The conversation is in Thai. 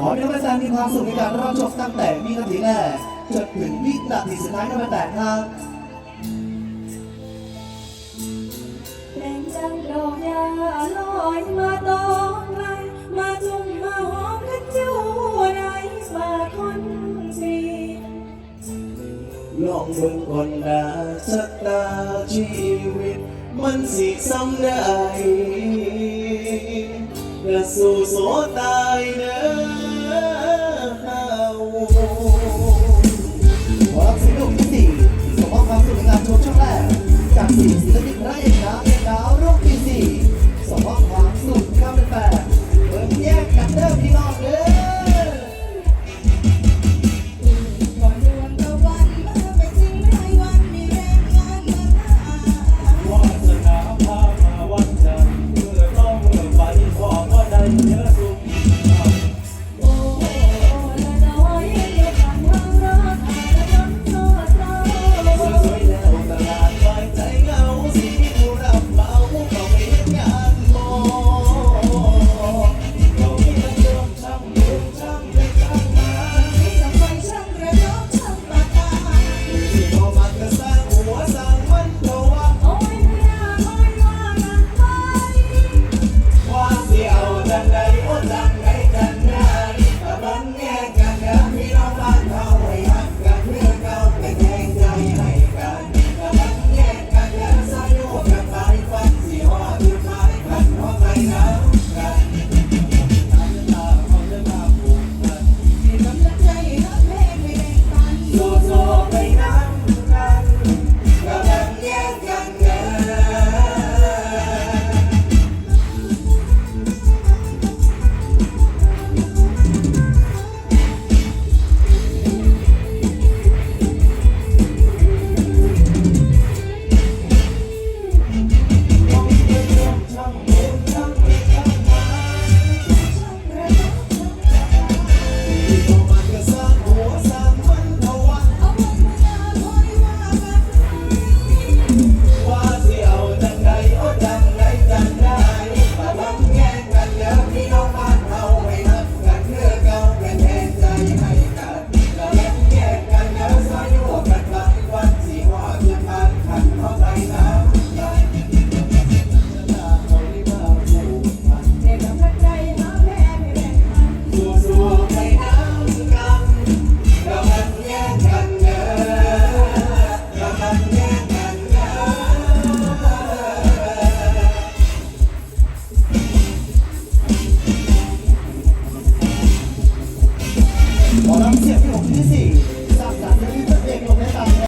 ขอให้ท่านแฟนมีความสุขในการรับชมตั้งแต่วินาทีแรกจนถึงวินาทีสุดท้ายในวันแต่งครับแงจันดอกยาลอยมาตองไรมาจุ่มมาหอมกันเจ้าไในมาคนสีลองมุ่งก่อนดาชะตาชีวิต มันสิซ้ำได้กระสู่โสตายเด้ ชมช่องแรกกับสี่ศิลปินพร DC.